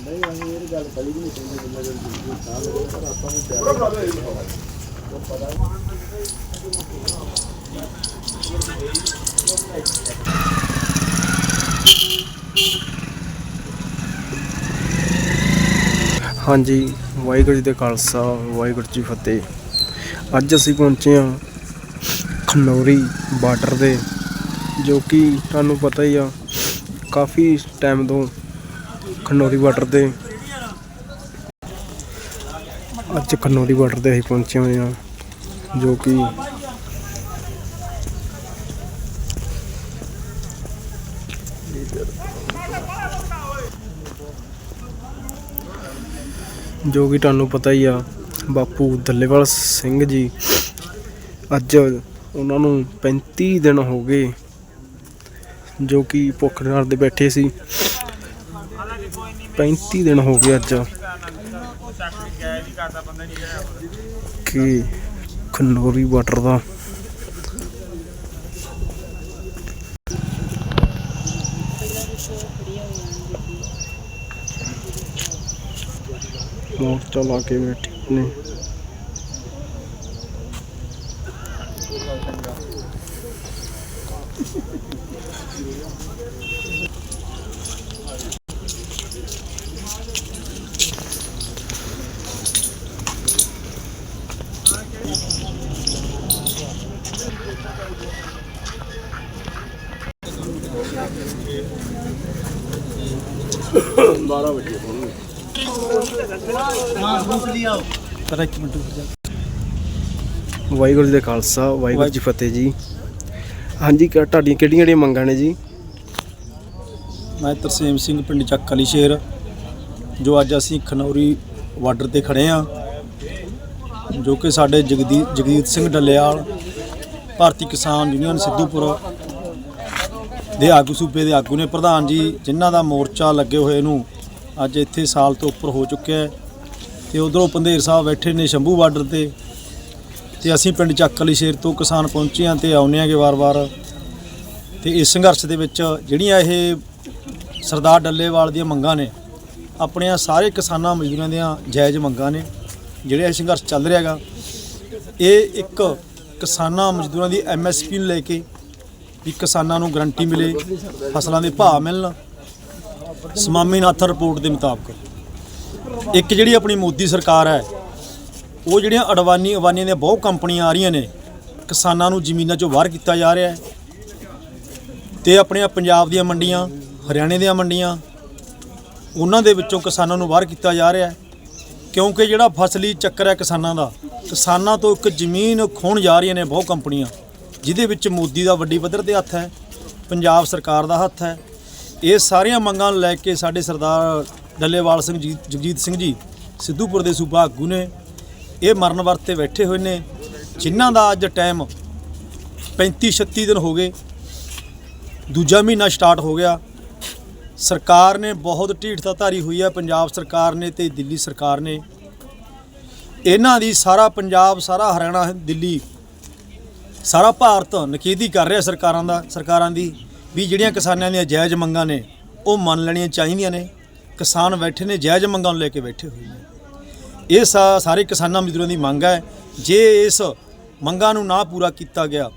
ਨਹੀਂ ਅਸੀਂ ਇਹ ਗੱਲ ਕਦੀ ਵੀ ਨਹੀਂ ਕਹਿੰਦੇ ਜਿੰਨਾ ਚਿਰ ਜ਼ਿੰਦਗੀ ਸਾਹ ਲਵੇ ਪਰ ਆਪਾਂ ਨੂੰ ਪਿਆਰ ਉਹ ਪਤਾ ਹਾਂਜੀ ਵਾਹਿਗੁਰੂ ਜੀ ਦਾ ਖਾਲਸਾ ਵਾਹਿਗੁਰੂ ਜੀ ਫਤਿਹ। ਅੱਜ ਅਸੀਂ ਪਹੁੰਚੇ ਹਾਂ ਖਨੌਰੀ ਬਾਰਡਰ ਦੇ ਜੋ ਕਿ ਤੁਹਾਨੂੰ ਪਤਾ ਹੀ ਆ ਕਾਫੀ ਟਾਈਮ ਤੋਂ ਖਨੌਰੀ ਬਾਰਡਰ ਤੇ। ਅੱਜ ਖਨੌਰੀ ਬਾਰਡਰ ਤੇ ਅਸੀਂ ਪਹੁੰਚੇ ਹੋਏ ਹਾਂ, ਜੋ ਕਿ ਜੋ ਕਿ ਤੁਹਾਨੂੰ ਪਤਾ ਹੀ ਆ, ਬਾਪੂ ਦੱਲੇਵਾਲ ਸਿੰਘ ਜੀ, ਅੱਜ ਉਹਨਾਂ ਨੂੰ 35 ਦਿਨ ਹੋ ਗਏ, ਜੋ ਕਿ ਭੁੱਖ ਨਾਲ ਦੇ ਬੈਠੇ ਸੀ। 35 ਦਿਨ ਹੋ ਗਏ ਅੱਜ। ਕਿ? ਖਨੋਰੀ ਵਾਟਰ ਦਾ। ਮੋਰਚਾ ਲਾ ਕੇ ਬੈਠੇ ਨੇ। ਵਾਹਿਗੁਰੂ ਜੀ ਦਾ ਖਾਲਸਾ ਵਾਹਿਗੁਰੂ ਜੀ ਫਤਿਹ ਜੀ। ਹਾਂਜੀ ਤੁਹਾਡੀਆਂ ਕਿਹੜੀਆਂ ਕਿਹੜੀਆਂ ਮੰਗਾਂ ਨੇ ਜੀ? ਮੈਂ ਤਰਸੇਮ ਸਿੰਘ ਪਿੰਡ ਚੱਕ ਕਲੀ ਸ਼ੇਰ ਜੋ ਅੱਜ ਅਸੀਂ ਖਨੌਰੀ ਬਾਰਡਰ ਤੇ ਖੜੇ ਆ ਜੋ ਕਿ ਸਾਡੇ ਜਗਦੀ ਜਗਦੀਤ ਸਿੰਘ ਡੱਲੇਵਾਲ ਭਾਰਤੀ ਕਿਸਾਨ ਯੂਨੀਅਨ ਸਿੱਧੂਪੁਰ ਦੇ ਆਗੂ ਸੂਬੇ ਦੇ ਆਗੂ ਨੇ ਪ੍ਰਧਾਨ ਜੀ, ਜਿਨ੍ਹਾਂ ਦਾ ਮੋਰਚਾ ਲੱਗੇ ਹੋਏ ਨੂੰ ਅੱਜ ਇੱਥੇ ਸਾਲ ਤੋਂ ਉੱਪਰ ਹੋ ਚੁੱਕਿਆ ਹੈ ਤੇ ਉਧਰੋਂ ਪੰਧੇਰ ਸਾਹਿਬ ਬੈਠੇ ਨੇ ਸ਼ੰਭੂ ਬਾਰਡਰ ਤੇ ਤੇ ਅਸੀਂ ਪਿੰਡ ਚੱਕ ਕਲੀ ਸ਼ੇਰ ਤੋਂ ਕਿਸਾਨ ਪਹੁੰਚੇ ਹਾਂ ਤੇ ਆਉਂਦੇ ਆਂਗੇ ਵਾਰ-ਵਾਰ। ਤੇ ਇਸ ਸੰਘਰਸ਼ ਦੇ ਵਿੱਚ ਜਿਹੜੀਆਂ ਇਹ ਸਰਦਾਰ ਡੱਲੇਵਾਲ ਦੀਆਂ ਮੰਗਾਂ ਨੇ, ਆਪਣੀਆਂ ਸਾਰੇ ਕਿਸਾਨਾਂ ਮਜ਼ਦੂਰਾਂ ਦੀਆਂ ਜਾਇਜ਼ ਮੰਗਾਂ ਨੇ, ਜਿਹੜੇ ਇਹ ਸੰਘਰਸ਼ ਚੱਲ ਰਿਹਾ ਹੈਗਾ। ਇਹ ਇੱਕ ਕਿਸਾਨਾਂ ਮਜ਼ਦੂਰਾਂ ਦੀ ਐਮਐਸਪੀ ਨੂੰ ਲੈ ਕੇ ਵੀ ਕਿਸਾਨਾਂ ਨੂੰ ਗਰੰਟੀ ਮਿਲੇ, ਫਸਲਾਂ ਦੇ ਭਾਅ ਮਿਲਣ। ਸਮਾਮੀਨਾਥਨ ਰਿਪੋਰਟ ਦੇ ਮੁਤਾਬਕ ਇੱਕ ਜਿਹੜੀ ਆਪਣੀ ਮੋਦੀ ਸਰਕਾਰ ਹੈ, ਉਹ ਜਿਹੜੀਆਂ ਅਡਵਾਨੀ ਅਵਾਨੀਆਂ ਦੀਆਂ ਬਹੁਤ ਕੰਪਨੀਆਂ ਆ ਰਹੀਆਂ ਨੇ, ਕਿਸਾਨਾਂ ਨੂੰ ਜ਼ਮੀਨਾਂ 'ਚੋਂ ਬਾਹਰ ਕੀਤਾ ਜਾ ਰਿਹਾ ਹੈ ਤੇ ਆਪਣੀਆਂ ਪੰਜਾਬ ਦੀਆਂ ਮੰਡੀਆਂ, ਹਰਿਆਣੇ ਦੀਆਂ ਮੰਡੀਆਂ, ਉਹਨਾਂ ਦੇ ਵਿੱਚੋਂ ਕਿਸਾਨਾਂ ਨੂੰ ਬਾਹਰ ਕੀਤਾ ਜਾ ਰਿਹਾ ਹੈ। ਕਿਉਂਕਿ ਜਿਹੜਾ ਫਸਲੀ ਚੱਕਰ ਹੈ ਕਿਸਾਨਾਂ ਦਾ, ਕਿਸਾਨਾਂ ਤੋਂ ਇੱਕ ਜ਼ਮੀਨ ਖੋਣ ਜਾ ਰਹੀਆਂ ਨੇ ਬਹੁਤ ਕੰਪਨੀਆਂ। ਜਿਹਦੇ ਵਿੱਚ ਮੋਦੀ ਦਾ ਵੱਡੀ ਪੱਧਰ ਤੇ ਹੱਥ ਹੈ, ਪੰਜਾਬ ਸਰਕਾਰ ਦਾ ਹੱਥ ਹੈ। ਇਹ ਸਾਰੀਆਂ ਮੰਗਾਂ ਨੂੰ ਲੈ ਕੇ ਸਾਡੇ ਸਰਦਾਰ ਡੱਲੇਵਾਲ ਸਿੰਘ ਜੀ, ਜਗਜੀਤ ਸਿੰਘ ਜੀ, ਸਿੱਧੂਪੁਰ ਦੇ ਸੂਬਾ ਆਗੂ ਨੇ ਇਹ ਮਰਨ ਵਰਤੇ ਬੈਠੇ ਹੋਏ ਨੇ, ਜਿਨ੍ਹਾਂ ਦਾ ਅੱਜ ਟਾਈਮ 35 36 ਦਿਨ ਹੋ ਗਏ। ਦੂਜਾ ਮਹੀਨਾ ਸਟਾਰਟ ਹੋ ਗਿਆ। ਸਰਕਾਰ ਨੇ ਬਹੁਤ ਢੀਠਤਾ ਧਾਰੀ ਹੋਈ ਹੈ, ਪੰਜਾਬ ਸਰਕਾਰ ਨੇ ਤੇ ਦਿੱਲੀ ਸਰਕਾਰ ਨੇ। ਇਹਨਾਂ ਦੀ ਸਾਰਾ ਪੰਜਾਬ, ਸਾਰਾ ਹਰਿਆਣਾ, ਦਿੱਲੀ ਸਾਰਾ ਭਾਰਤ ਨਕੀਦੀ ਕਰ ਰਿਹਾ ਸਰਕਾਰਾਂ ਦਾ, ਸਰਕਾਰਾਂ ਦੀ ਵੀ ਜਿਹੜੀਆਂ ਕਿਸਾਨਾਂ ਦੀਆਂ ਜਾਇਜ਼ ਮੰਗਾਂ ਨੇ, ਉਹ ਮੰਨ ਲੈਣੀਆਂ ਚਾਹੀਦੀਆਂ ਨੇ। ਕਿਸਾਨ ਬੈਠੇ ਨੇ, ਜਾਇਜ਼ ਮੰਗਾਂ ਨੂੰ ਲੈ ਕੇ ਬੈਠੇ ਹੋਏ ਨੇ। ਇਹ ਸਾ- ਸਾਰੇ ਕਿਸਾਨਾਂ ਮਜ਼ਦੂਰਾਂ ਦੀ ਮੰਗ ਹੈ। ਜੇ ਇਸ ਮੰਗਾਂ ਨੂੰ ਨਾ ਪੂਰਾ ਕੀਤਾ ਗਿਆ,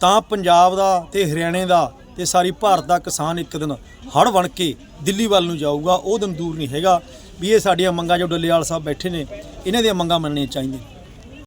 ਤਾਂ ਪੰਜਾਬ ਦਾ ਤੇ ਹਰਿਆਣੇ ਦਾ ਤੇ ਸਾਰੀ ਭਾਰਤ ਦਾ ਕਿਸਾਨ ਇੱਕ ਦਿਨ ਹੜ ਬਣ ਕੇ ਦਿੱਲੀ ਵੱਲ ਨੂੰ ਜਾਊਗਾ। ਉਹ ਦਿਨ ਦੂਰ ਨਹੀਂ ਹੈਗਾ ਵੀ ਇਹ ਸਾਡੀਆਂ ਮੰਗਾਂ ਜੋ ਡੱਲੇਵਾਲ ਸਾਹਿਬ ਬੈਠੇ ਨੇ, ਇਹਨਾਂ ਦੀਆਂ ਮੰਗਾਂ ਮੰਨਣੀਆਂ ਚਾਹੀਦੀਆਂ।